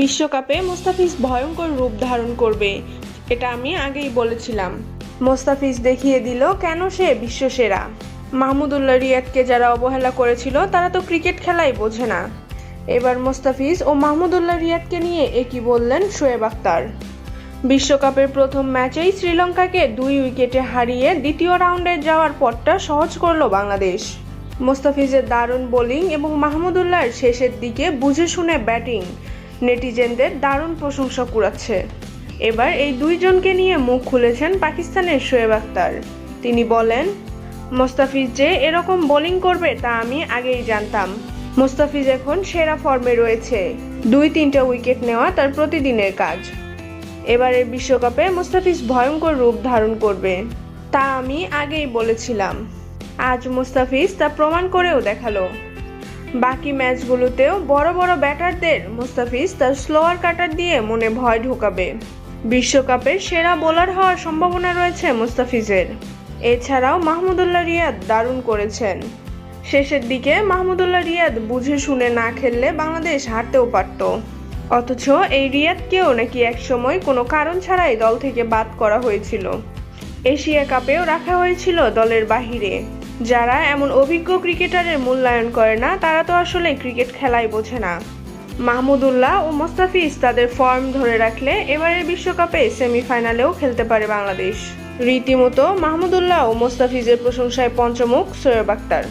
বিশ্বকাপে মোস্তাফিজ ভয়ঙ্কর রূপ ধারণ করবে, এটা আমি আগেই বলেছিলাম। মোস্তাফিজ দেখিয়ে দিল, কেন সে বিশ্বসেরা? মাহমুদুল্লাহ রিয়াদকে যারা অবহেলা করেছিল, তারা তো ক্রিকেট খেলাই বোঝে না। এবার মোস্তাফিজ ও মাহমুদুল্লাহ রিয়াদকে নিয়ে একই বললেন শোয়েব আক্তার বিশ্বকাপের প্রথম ম্যাচেই শ্রীলঙ্কাকে দুই উইকেটে হারিয়ে দ্বিতীয় রাউন্ডে যাওয়ার পথটা সহজ করল বাংলাদেশ। মোস্তাফিজের দারুণ বোলিং এবং মাহমুদুল্লাহর শেষের দিকে বুঝে শুনে ব্যাটিং নেটিজেনদের দারুণ প্রশংসা কুড়াচ্ছে। এবার এই দুইজনকে নিয়ে মুখ খুলেছেন পাকিস্তানের শোয়েব আক্তার তিনি বলেন, মোস্তাফিজ যে এরকম বোলিং করবে তা আমি আগেই জানতাম। মোস্তাফিজ এখন সেরা ফর্মে রয়েছে। দুই তিনটা উইকেট নেওয়া তার প্রতিদিনের কাজ। এবারের বিশ্বকাপে মুস্তাফিজ ভয়ঙ্কর রূপ ধারণ করবে। তা আমি আগেই বলেছিলাম। আজ মুস্তাফিজ তা প্রমাণ করেও দেখাল। বাকি ম্যাচগুলোতেও বড় বড় ব্যাটারদের মুস্তাফিজ তার স্লোয়ার কাটার দিয়ে মনে ভয় ঢোকাবে। বিশ্বকাপের সেরা বোলার হওয়ার সম্ভাবনা রয়েছে মুস্তাফিজের। এছাড়াও মাহমুদুল্লাহ রিয়াদ দারুণ করেছেন। শেষের দিকে মাহমুদুল্লাহ রিয়াদ বুঝে শুনে না খেললে বাংলাদেশ হারতেও পারত। অথচ এই রিয়াদকেও নাকি একসময় কোনো কারণ ছাড়াই দল থেকে বাদ করা হয়েছিল। এশিয়া কাপেও রাখা হয়েছিল দলের বাহিরে। যারা এমন অভিজ্ঞ ক্রিকেটারের মূল্যায়ন করে না, তারা তো আসলে ক্রিকেট খেলাই বোঝে না। মাহমুদুল্লাহ ও মোস্তাফিজ তাদের ফর্ম ধরে রাখলে এবারের বিশ্বকাপে সেমিফাইনালেও খেলতে পারে বাংলাদেশ। রীতিমতো মাহমুদুল্লাহ ও মোস্তাফিজের প্রশংসায় পঞ্চমুখ সৈয়ব আক্তার।